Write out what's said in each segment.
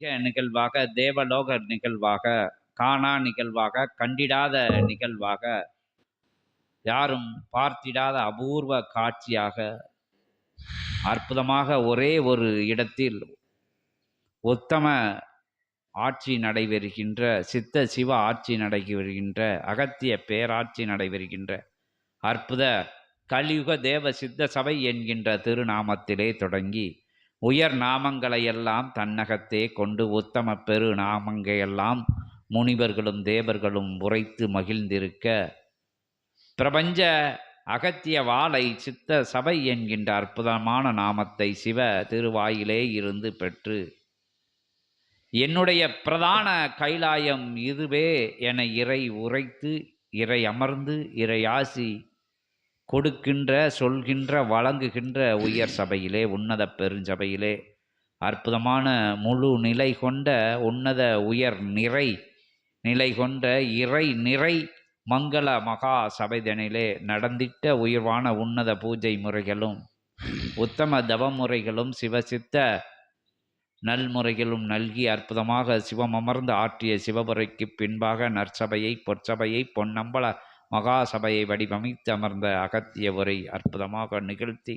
நிகழ்வாக தேவலோக நிகழ்வாக காணா நிகழ்வாக கண்டிடாத நிகழ்வாக யாரும் பார்த்திடாத அபூர்வ காட்சியாக அற்புதமாக ஒரே ஒரு இடத்தில் உத்தம ஆட்சி நடைபெறுகின்ற சித்த சிவ ஆட்சி நடைபெறுகின்ற அகத்திய பேராட்சி நடைபெறுகின்ற அற்புத கலியுக தேவ சித்த சபை என்கின்ற திருநாமத்திலே தொடங்கி உயர் நாமங்களையெல்லாம் தன்னகத்தே கொண்டு உத்தம பெரு நாமங்கையெல்லாம் முனிவர்களும் தேவர்களும் உரைத்து மகிழ்ந்திருக்க பிரபஞ்ச அகத்திய வாளை சித்த சபை என்கின்ற அற்புதமான நாமத்தை சிவ திருவாயிலே இருந்து பெற்று என்னுடைய பிரதான கைலாயம் இதுவே என இறை உரைத்து இறை அமர்ந்து இறை ஆசி கொடுக்கின்ற சொல்கின்ற வழங்குகின்ற உயர் சபையிலே உன்னத பெருஞ்சபையிலே அற்புதமான முழு நிலை கொண்ட உன்னத உயர் நிறை நிலை கொண்ட இறை நிறை மங்கள மகா சபைதனிலே நடந்திட்ட உயர்வான உன்னத பூஜை முறைகளும் உத்தம தவ முறைகளும் சிவசித்த நல்முறைகளும் நல்கி அற்புதமாக சிவம் அமர்ந்து ஆற்றிய சிவபுரைக்கு பின்பாக நற்சபையை பொற்சபையை பொன்னம்பல மகாசபையை வடிவமைத்து அமர்ந்த அகத்திய உரை அற்புதமாக நிகழ்த்தி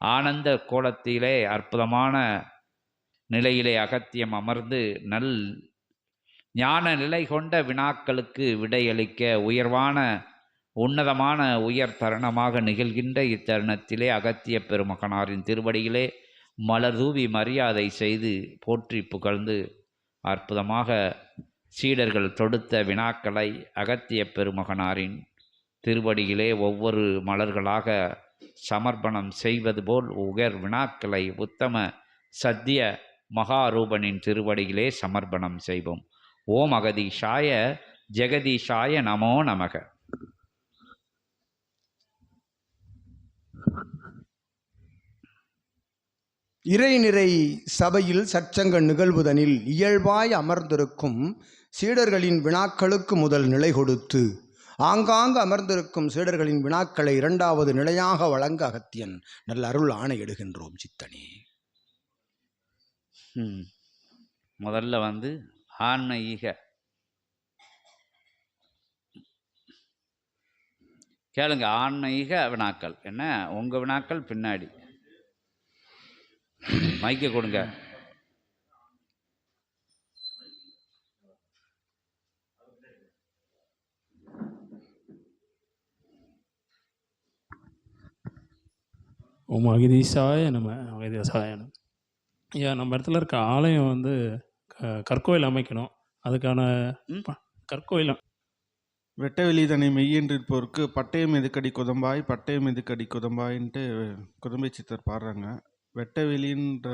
ஆனந்த கோலத்திலே அற்புதமான நிலையிலே அகத்தியம் அமர்ந்து நல் ஞான நிலை கொண்ட வினாக்களுக்கு விடையளிக்க உயர்வான உன்னதமான உயர் தருணமாக நிகழ்கின்ற இத்தருணத்திலே அகத்திய பெருமகனாரின் திருவடியிலே மலர் தூவி மரியாதை செய்து போற்றி புகழ்ந்து அற்புதமாக சீடர்கள் தொடுத்த வினாக்களை அகத்திய பெருமகனாரின் திருவடியிலே ஒவ்வொரு மலர்களாக சமர்ப்பணம் செய்வது போல் உகர் வினாக்களை உத்தம சத்திய மகாரூபனின் திருவடியிலே சமர்ப்பணம் செய்வோம். ஓம் அகதீஷாய ஜெகதீஷாய நமோ நமக. இறைநிறை சபையில் சற்சங்க நிகழ்வுதனில் இயல்பாய் அமர்ந்திருக்கும் சீடர்களின் வினாக்களுக்கு முதல் நிலை கொடுத்து ஆங்காங்கு அமர்ந்திருக்கும் சீடர்களின் வினாக்களை இரண்டாவது நிலையாக வழங்க அகத்தியன் நல்ல அருள் ஆணையிடுகின்றோம் சித்தனே. ம். முதல்ல வந்து ஆன்மீக. கேளுங்க ஆன்மீக வினாக்கள். என்ன? உங்கள் வினாக்கள் பின்னாடி. மைக்க கொடுங்க. ஓம் அகிதீசாய நம்ம அகிதீசாய ஐயா நம்ம இடத்துல இருக்க ஆலயம் வந்து க- கற்கோயில் அமைக்கணும். அதுக்கான ம். ப- கற்கோயில் வெட்டவெளி தன்னை மெய்யென்றிருப்போருக்கு பட்டயம் எதுக்கடி குதம்பாய் பட்டயம் எதுக்கடி குதம்பாயின்ட்டு குதம்பை சித்தர் பாடுறாங்க. வெட்டவெளின்ற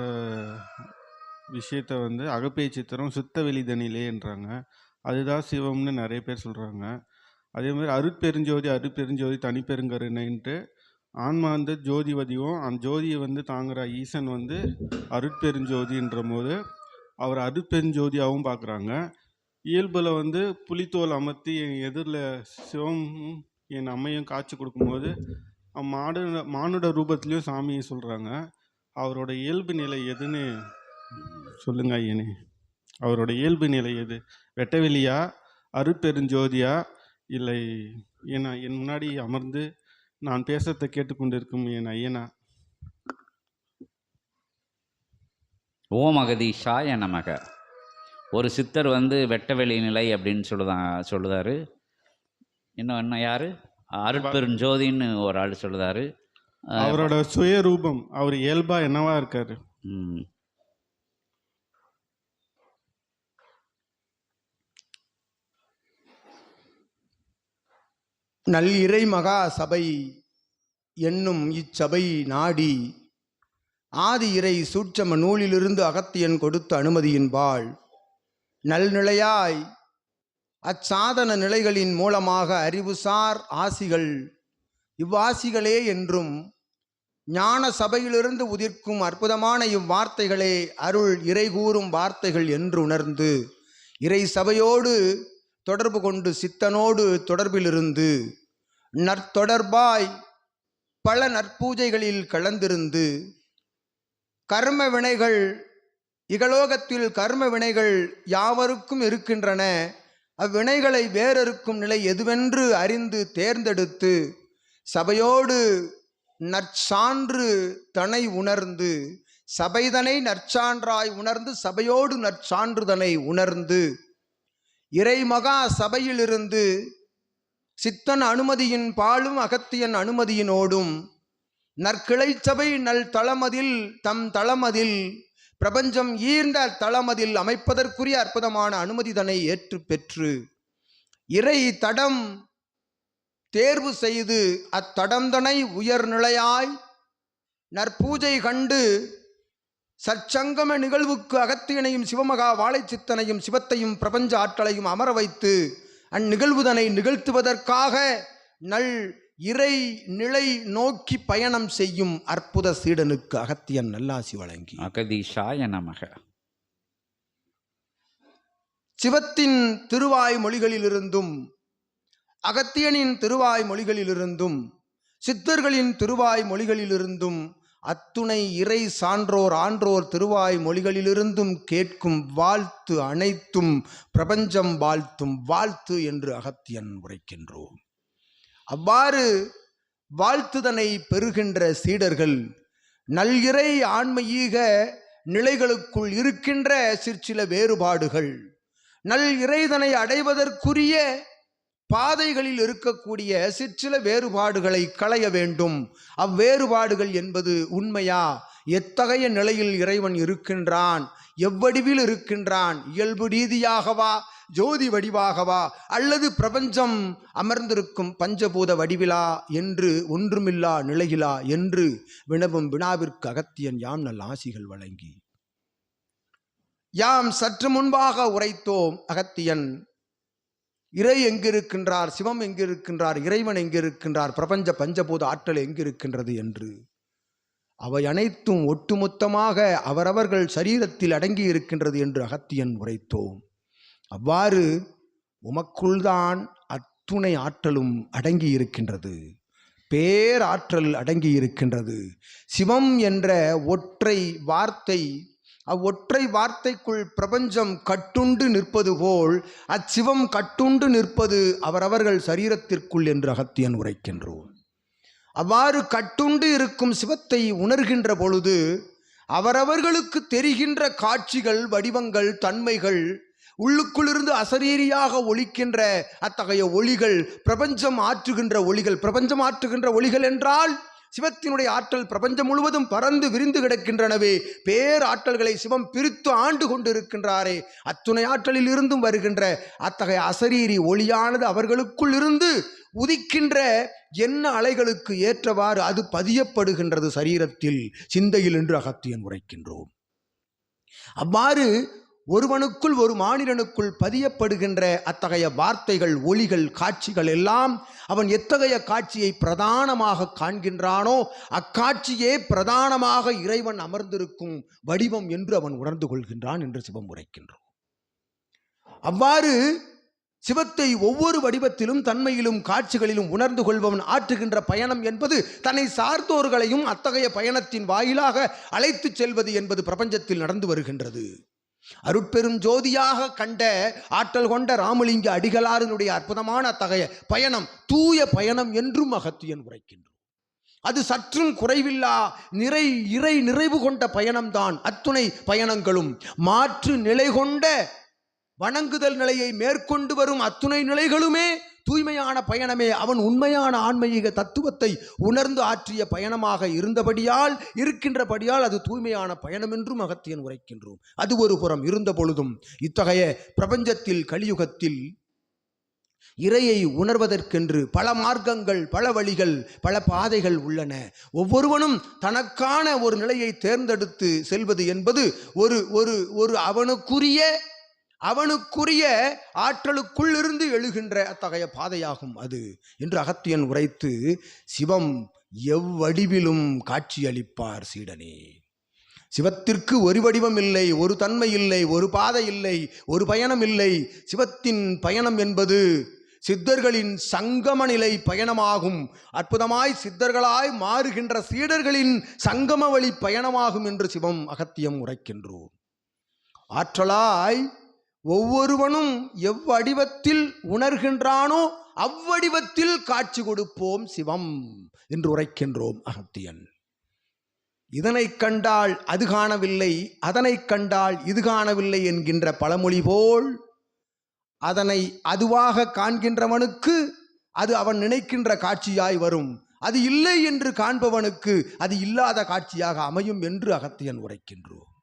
விஷயத்த வந்து அகப்பே சுத்த சுத்தவெளி தனிலேன்றாங்க அதுதான் சிவம்னு நிறைய பேர் சொல்கிறாங்க அதே மாதிரி அருட்பெருஞ்சோதி அருட்பெருஞ்சோதி தனிப்பெருங்கருணைன்ட்டு ஆன்மா வந்து ஜோதி வதிவும் அந்த ஜோதியை வந்து தாங்குற ஈசன் வந்து அருட்பெருஞ்சோதின்ற போது அவர் அருட்பெருஞ்சோதியாகவும் பார்க்குறாங்க இயல்பில் வந்து புலித்தோல் அமர்த்தி என் எதிரில் சிவம் என் அம்மையும் காட்சி கொடுக்கும்போது மாடு மானுட ரூபத்துலேயும் சாமியை சொல்கிறாங்க அவரோட இயல்பு நிலை எதுன்னு சொல்லுங்க ஐயனே. அவரோட இயல்பு நிலை எது? வெட்டவெளியா? அருட்பெருஞ்சோதியா? இல்லை என் என் முன்னாடி அமர்ந்து நான் பேசுறதை கேட்டுக்கொண்டிருக்கும் என் ஐயனா? ஓம் அகதீஷாய நமக. ஒரு சித்தர் வந்து வெட்டவெளி நிலை அப்படின்னு சொல்லுதா சொல்லுதாரு. இன்னும் என்ன யாரு? அருட்பெருஞ்சோதின்னு ஒரு ஆள் சொல்லுதாரு. அவரோட சுயரூபம் அவர் இயல்பா என்னவா இருக்காரு. நல் இறை மகா சபை என்னும் இச்சபை நாடி ஆதி இறை சூட்சம நூலிலிருந்து அகத்தியன் கொடுத்த அனுமதியின்பால் நல்நிலையாய் அச்சாதன நிலைகளின் மூலமாக அறிவுசார் ஆசிகள் இவ்வாசிகளே என்றும் ஞான சபையிலிருந்து உதிர்க்கும் அற்புதமான இவ்வார்த்தைகளே அருள் இறை கூறும் வார்த்தைகள் என்று உணர்ந்து இறை சபையோடு தொடர்பு கொண்டு சித்தனோடு தொடர்பிலிருந்து நற்தொடர்பாய் பல நற்பூஜைகளில் கலந்திருந்து கர்ம வினைகள் இகலோகத்தில் கர்ம வினைகள் யாவருக்கும் இருக்கின்றன அவ்வினைகளை வேறறுக்கும் நிலை எதுவென்று அறிந்து தேர்ந்தெடுத்து சபையோடு நற்சான்று தனை உணர்ந்து சபைதனை நற்சான்றாய் உணர்ந்து சபையோடு நற்சான்றுதனை உணர்ந்து இறைமகா சபையிலிருந்து சித்தன் அனுமதியின் பாலும் அகத்தியன் அனுமதியினோடும் நற்கிளை சபை நல் தளமதில் தம் தளமதில் பிரபஞ்சம் ஈர்ந்த தளமதில் அமைப்பதற்குரிய அற்புதமான அனுமதிதனை ஏற்று பெற்று இறை தடம் தேர்வு செய்து அத்தடந்தனை உயர்நிலையாய் நற்பூஜை கண்டு சற்சங்கம நிகழ்வுக்கு அகத்தியனையும் சிவமகா வாழைச்சித்தனையும் சிவத்தையும் பிரபஞ்ச ஆற்றலையும் அமர வைத்து அந்நிகழ்வுதனை நிகழ்த்துவதற்காக நல் இறை நிலை நோக்கி பயணம் செய்யும் அற்புத சீடனுக்கு அகத்தியன் நல்லாசி வழங்கி. அகதீஷாய நமக. சிவத்தின் திருவாய் மொழிகளிலிருந்தும் அகத்தியனின் திருவாய் மொழிகளிலிருந்தும் சித்தர்களின் திருவாய் மொழிகளிலிருந்தும் அத்துணை இறை சான்றோர் ஆன்றோர் திருவாய் மொழிகளிலிருந்தும் கேட்கும் வாழ்த்து அனைத்தும் பிரபஞ்சம் வாழ்த்தும் வாழ்த்து என்று அகத்தியன் உரைக்கின்றோம். அவ்வாறு வாழ்த்துதனை பெறுகின்ற சீடர்கள் நல்கிறை ஆன்மீக நிலைகளுக்குள் இருக்கின்ற சிற்சில வேறுபாடுகள் நல் இறைதனை அடைவதற்குரிய பாதைகளில் இருக்கக்கூடிய சிற்சில வேறுபாடுகளை களைய வேண்டும். அவ்வேறுபாடுகள் என்பது உண்மையா? எத்தகைய நிலையில் இறைவன் இருக்கின்றான்? எவ்வடிவில் இருக்கின்றான்? இயல்பு ரீதியாகவா? ஜோதி வடிவாகவா? அல்லது பிரபஞ்சம் அமர்ந்திருக்கும் பஞ்சபூத வடிவிலா? என்று ஒன்றுமில்லா நிலையிலா? என்று வினவும் வினாவிற்கு அகத்தியன் யாம் நல் ஆசிகள் வழங்கி. யாம் சற்று முன்பாக உரைத்தோம் அகத்தியன் இறை எங்கிருக்கின்றார் சிவம் எங்கிருக்கின்றார் இறைவன் எங்கிருக்கின்றார் பிரபஞ்ச பஞ்சபூத ஆற்றல் எங்கிருக்கின்றது என்று. அவை அனைத்தும் ஒட்டுமொத்தமாக அவரவர்கள் சரீரத்தில் அடங்கி இருக்கின்றது என்று அகத்தியன் உரைத்தோம். அவ்வாறு உமக்குள்தான் அத்துணை ஆற்றலும் அடங்கி இருக்கின்றது. பேராற்றல் அடங்கி இருக்கின்றது. சிவம் என்ற ஒற்றை வார்த்தை அவ்வொற்றை வார்த்தைக்குள் பிரபஞ்சம் கட்டுண்டு நிற்பது போல் அச்சிவம் கட்டுண்டு நிற்பது அவரவர்கள் சரீரத்திற்குள் என்று அகத்தியன் உரைக்கின்றோம் அவ்வாறு கட்டுண்டு இருக்கும் சிவத்தை உணர்கின்ற பொழுது அவரவர்களுக்கு தெரிகின்ற காட்சிகள் வடிவங்கள் தன்மைகள் உள்ளுக்குள்ளிருந்து அசரீரியாக ஒலிக்கின்ற அத்தகைய ஒளிகள் பிரபஞ்சம் ஆற்றுகின்ற ஒளிகள் பிரபஞ்சம் ஆற்றுகின்ற ஒளிகள் என்றால் சிவத்தினுடைய ஆற்றல் பிரபஞ்சம் முழுவதும் பறந்து விரிந்து கிடக்கின்றனவே. பேராற்றல்களை சிவம் பிரித்து ஆண்டு கொண்டிருக்கின்றாரே. அத்துணை ஆற்றலில் இருந்தும் வருகின்ற அத்தகைய அசரீரி ஒளியானது அவர்களுக்குள் இருந்து உதிக்கின்ற என்ன அலைகளுக்கு ஏற்றவாறு அது பதியப்படுகின்றது சரீரத்தில். சிந்தையில் என்று அகத்தியன் உரைக்கின்றோம். அவ்வாறு ஒருவனுக்குள் ஒரு மாநிலனுக்குள் பதியப்படுகின்ற அத்தகைய வார்த்தைகள் ஒளிகள் காட்சிகள் எல்லாம் அவன் எத்தகைய காட்சியை பிரதானமாக காண்கின்றானோ அக்காட்சியே பிரதானமாக இறைவன் அமர்ந்திருக்கும் வடிவம் என்று அவன் உணர்ந்து கொள்கின்றான் என்று சிவம் உரைக்கின்றோம். அவ்வாறு சிவத்தை ஒவ்வொரு வடிவத்திலும் தன்மையிலும் காட்சிகளிலும் உணர்ந்து கொள்பவன் ஆற்றுகின்ற பயணம் என்பது தன்னை சார்ந்தோர்களையும் அத்தகைய பயணத்தின் வாயிலாக அழைத்துச் செல்வது என்பது பிரபஞ்சத்தில் நடந்து வருகின்றது. அருட்பெரும் ஜோதியாக கண்ட ஆற்றல் கொண்ட ராமலிங்க அடிகளாரினுடைய அற்புதமான அத்தகைய பயணம் தூய பயணம் என்றும் அகத்தியன் உரைக்கின்றோம் அது சற்றும் குறைவில்லா நிறை இறை நிறைவு கொண்ட பயணம்தான். அத்துணை பயணங்களும் மாற்று நிலை கொண்ட வணங்குதல் நிலையை மேற்கொண்டு வரும் அத்துணை நிலைகளுமே தூய்மையான பயணமே அவன் உண்மையான ஆன்மீக தத்துவத்தை உணர்ந்து ஆற்றிய பயணமாக இருந்தபடியால் இருக்கின்றபடியால் அது தூய்மையான பயணம் என்றும் அகத்தியன் உரைக்கின்றோம். அது ஒரு புறம் இருந்த பொழுதும் இத்தகைய பிரபஞ்சத்தில் கலியுகத்தில் இறையை உணர்வதற்கென்று பல மார்க்கங்கள் பல வழிகள் பல பாதைகள் உள்ளன. ஒவ்வொருவனும் தனக்கான ஒரு நிலையை தேர்ந்தெடுத்து செல்வது என்பது ஒரு ஒரு ஒரு அவனுக்குரிய அவனுக்குரிய ஆற்றலுக்குள்ளிருந்து எழுகின்ற அத்தகைய பாதையாகும் அது என்று அகத்தியன் உரைத்து சிவம் எவ்வடிவிலும் காட்சியளிப்பார் சீடனே. சிவத்திற்கு ஒரு வடிவம் இல்லை ஒரு தன்மை இல்லை ஒரு பாதை இல்லை ஒரு பயணம் இல்லை. சிவத்தின் பயணம் என்பது சித்தர்களின் சங்கம நிலை பயணமாகும். அற்புதமாய் சித்தர்களாய் மாறுகின்ற சீடர்களின் சங்கம வழி பயணமாகும் என்று சிவம் அகத்தியம் உரைக்கின்றோம். ஆற்றலாய் ஒவ்வொருவனும் எவ்வடிவத்தில் உணர்கின்றானோ அவ்வடிவத்தில் காட்சி கொடுப்போம் சிவம் என்று உரைக்கின்றோம் அகத்தியன். இதனைக் கண்டால் அது காணவில்லை அதனைக் கண்டால் இது காணவில்லை என்கின்ற பழமொழி போல் அதனை அதுவாக காண்கின்றவனுக்கு அது அவன் நினைக்கின்ற காட்சியாய் வரும். அது இல்லை என்று காண்பவனுக்கு அது இல்லாத காட்சியாக அமையும் என்று அகத்தியன் உரைக்கின்றோம்.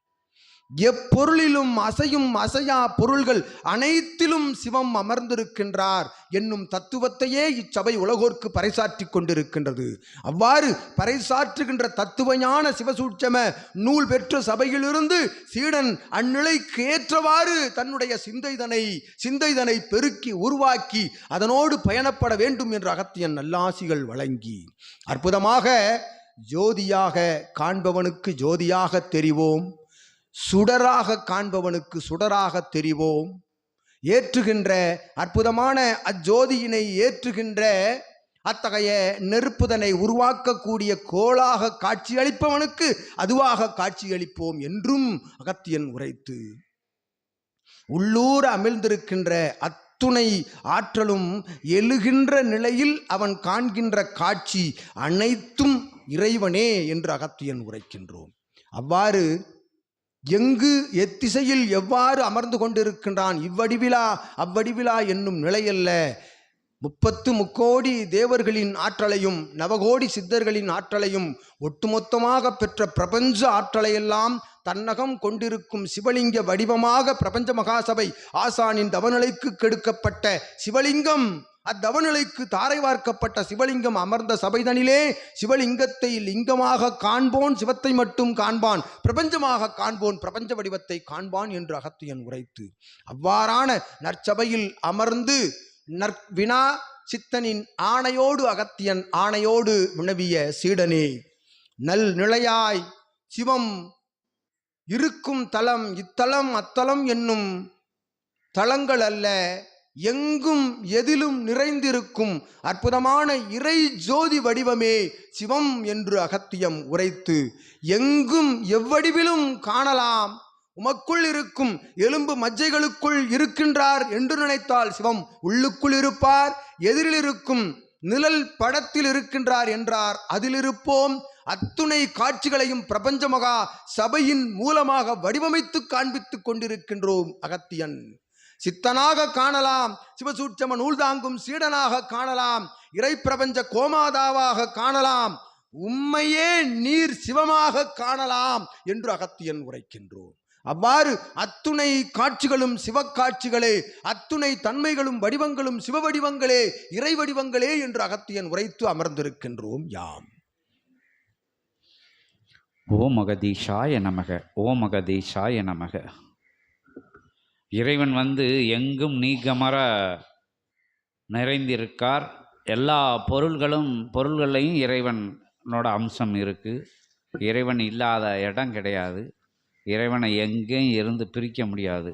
எப்பொருளிலும் அசையும் அசையா பொருள்கள் அனைத்திலும் சிவம் அமர்ந்திருக்கின்றார் என்னும் தத்துவத்தையே இச்சபை உலகோர்க்கு பறைசாற்றி கொண்டிருக்கின்றது. அவ்வாறு பறைசாற்றுகின்ற தத்துவஞான சிவசூட்சம நூல் பெற்ற சபையிலிருந்து சீடன் அந்நிலைக்கு ஏற்றவாறு தன்னுடைய சிந்தைதனை சிந்தைதனை பெருக்கி உருவாக்கி அதனோடு பயணப்பட வேண்டும் என்று அகத்தியன் நல்லாசிகள் வழங்கி. அற்புதமாக ஜோதியாக காண்பவனுக்கு ஜோதியாக தெரிவோம். சுடராக காண்பவனுக்கு சுடராக தெரிவோம். ஏற்றுகின்ற அற்புதமான அஜோதியினை ஏற்றுகின்ற அத்தகைய நெருப்புதனை உருவாக்கக்கூடிய கோளாக காட்சியளிப்பவனுக்கு அதுவாக காட்சியளிப்போம் என்றும் அகத்தியன் உரைத்து. உள்ளூர் அமிழ்ந்திருக்கின்ற அத்துணை ஆற்றலும் எழுகின்ற நிலையில் அவன் காண்கின்ற காட்சி அனைத்தும் இறைவனே என்று அகத்தியன் உரைக்கின்றோம். அவ்வாறு எங்கு எத்திசையில் எவ்வாறு அமர்ந்து கொண்டிருக்கின்றான்? இவ்வடிவிலா அவ்வடிவிலா என்னும் நிலையல்ல. முப்பத்து முக்கோடி தேவர்களின் ஆற்றலையும் நவகோடி சித்தர்களின் ஆற்றலையும் ஒட்டுமொத்தமாக பெற்ற பிரபஞ்ச ஆற்றலையெல்லாம் தன்னகம் கொண்டிருக்கும் சிவலிங்க வடிவமாக பிரபஞ்ச மகாசபை ஆசானின் தவநிலைக்கு கெடுக்கப்பட்ட சிவலிங்கம். அத்தவநிலைக்கு தாரை வார்க்கப்பட்ட சிவலிங்கம் அமர்ந்த சபைதனிலே சிவலிங்கத்தை லிங்கமாக காண்போன் சிவத்தை மட்டும் காண்பான் பிரபஞ்சமாக காண்போன் பிரபஞ்ச வடிவத்தை காண்பான் என்று அகத்தியன் உரைத்து. அவ்வாறான நற்சபையில் அமர்ந்து நற் வினா சித்தனின் ஆணையோடு அகத்தியன் ஆணையோடு வினவிய சீடனே நல் நிலையாய் சிவம் இருக்கும் தலம் இத்தலம் அத்தலம் என்னும் தலங்கள் அல்ல எங்கும் எதிலும் நிறைந்திருக்கும் அற்புதமான இறை ஜோதி வடிவமே சிவம் என்று அகத்தியம் உரைத்து எங்கும் எவ்வடிவிலும் காணலாம். உமக்குள் இருக்கும் எலும்பு மஜ்ஜைகளுக்குள் இருக்கின்றார் என்று நினைத்தால் சிவம் உள்ளுக்குள் இருப்பார் எதிரில் இருக்கும் நிழல் படத்தில் இருக்கின்றார் என்றார். அதில் இருப்போம் அத்துணை காட்சிகளையும் பிரபஞ்சமகா சபையின் மூலமாக வடிவமைத்து காண்பித்துக் கொண்டிருக்கின்றோம் அகத்தியன். சித்தனாக காணலாம் சிவசூட்சம நூல் தாங்கும் சீடனாக காணலாம் இறை பிரபஞ்ச கோமாதாவாக காணலாம் உம்மையே நீர் சிவமாக காணலாம் என்று அகத்தியன் உரைக்கின்றோம். அவ்வாறு அத்துணை காட்சிகளும் சிவக்காட்சிகளே அத்துணை தன்மைகளும் வடிவங்களும் சிவ வடிவங்களே இறை வடிவங்களே என்று அகத்தியன் உரைத்து அமர்ந்திருக்கின்றோம் யாம். ஓம் மகதீஷாய நமக ஓம் மகதீஷாய நமக. இறைவன் வந்து எங்கும் நீக்கமர நிறைந்திருக்கார். எல்லா பொருள்களும் பொருள்களையும் இறைவனோட அம்சம் இருக்குது இறைவன் இல்லாத இடம் கிடையாது. இறைவனை எங்கேயும் இருந்து பிரிக்க முடியாது.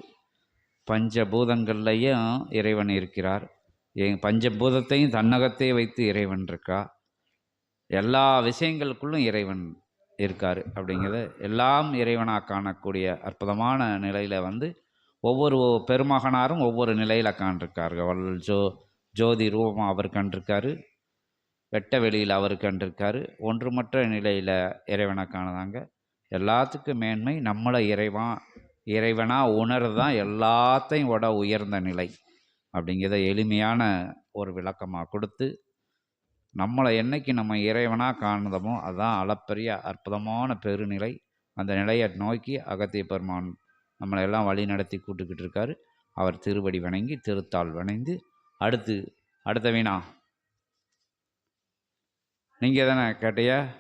பஞ்சபூதங்கள்லையும் இறைவன் இருக்கிறார். எங் பஞ்சபூதத்தையும் தன்னகத்தையே வைத்து இறைவன் இருக்கா எல்லா விஷயங்களுக்குள்ளும் இறைவன் இருக்கார் அப்படிங்கிறத எல்லாம் இறைவனாக காணக்கூடிய அற்புதமான நிலையில் வந்து ஒவ்வொரு பெருமகனாரும் ஒவ்வொரு நிலையில் காண்டிருக்கார்கள் வள்ளல் ஜோ ஜோதி ரூபம் அவர் கண்டிருக்காரு. வெட்ட வெளியில் அவர் கண்டிருக்காரு. ஒன்றுமற்ற நிலையில் இறைவனை காணுதாங்க. எல்லாத்துக்கும் மேன்மை நம்மளை இறைவான் இறைவனாக உணர்றது தான் எல்லாத்தையும் விட உயர்ந்த நிலை. அப்படிங்கிறத எளிமையான ஒரு விளக்கமாக கொடுத்து நம்மளை என்னைக்கு நம்ம இறைவனாக காணுதமோ அதுதான் அளப்பரிய அற்புதமான பெருநிலை. அந்த நிலையை நோக்கி அகத்திய பெருமான் நம்மளை எல்லாம் வழி நடத்தி கூட்டுக்கிட்டு இருக்காரு. அவர் திருவடி வணங்கி திருத்தாள் வணங்கி அடுத்து அடுத்த வீணா. நீங்கள் தானே கேட்டியா